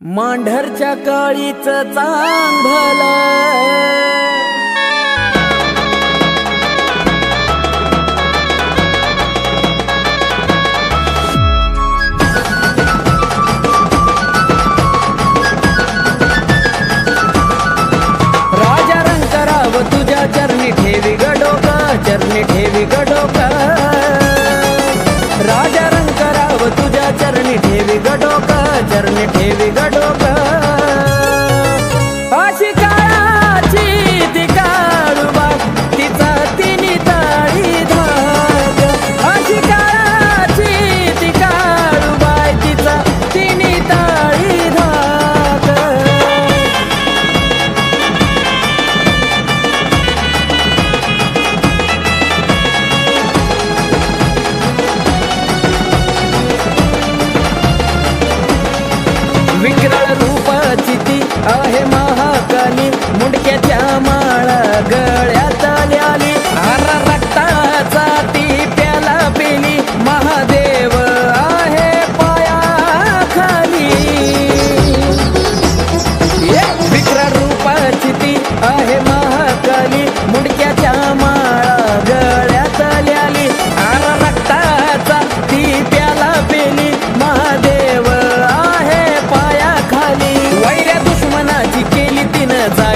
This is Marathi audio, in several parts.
मांढरच्या काळीच चांग भलं राजा रंगराव तुझ्या चरणी ठेवी गडोक चरणी ठेवी ಮುಂಡ್ಕೆ ತ್ಯಾಮಾಳಗ.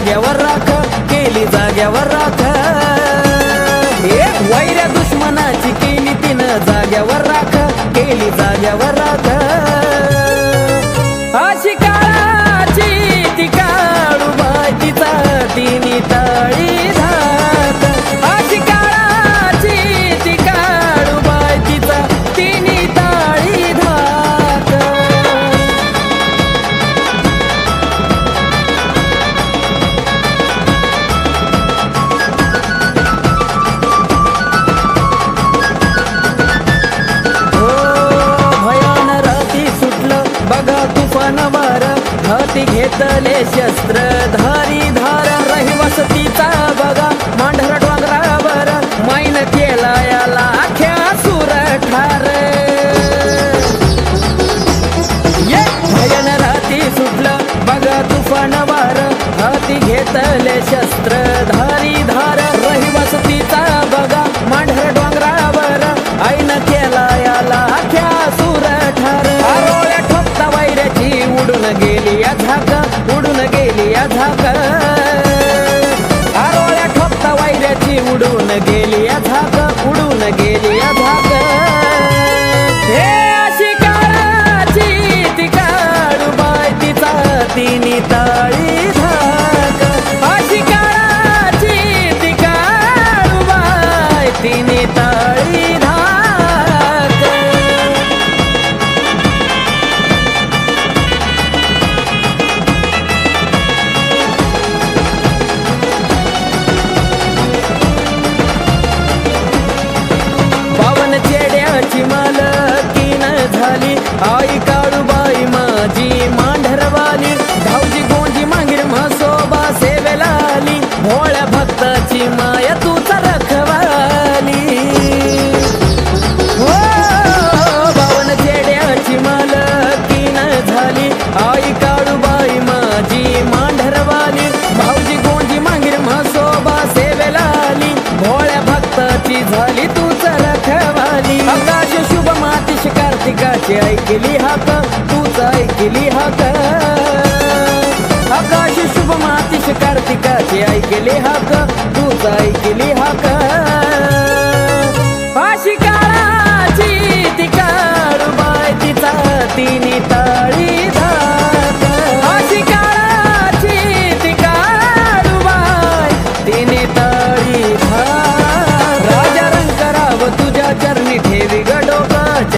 जाग्यावर राख केली जाग्यावर राख. हे वैऱ्या दुश्मनाची केली तिनं जाग्यावर राख केली जाग्यावर राख. बघा हाती घेतले शस्त्र धारी धार रहिवसतीचा बघा मांढर डोंगरावर माईन केला याला अख्या सुर ठार भयन राती सुटलं बघा तुफान वार हाती घेतले शस्त्र गेली आई काळूबाई माझी मांढरवाली. भाऊजी गोंजी मांगीर म्हसोबा सेवेला आली भोळ्या भक्ताची झाली तू रखवाली आकाश शुभ मातीश कार्तिकाची ऐकली हाक तूच ऐकली हाक. आकाश शुभ मातीश कार्तिकाची ऐकली हाक तूच ऐकली हाक. शिकाराची काळाची ती काळूबाई तिचा तिने ताळी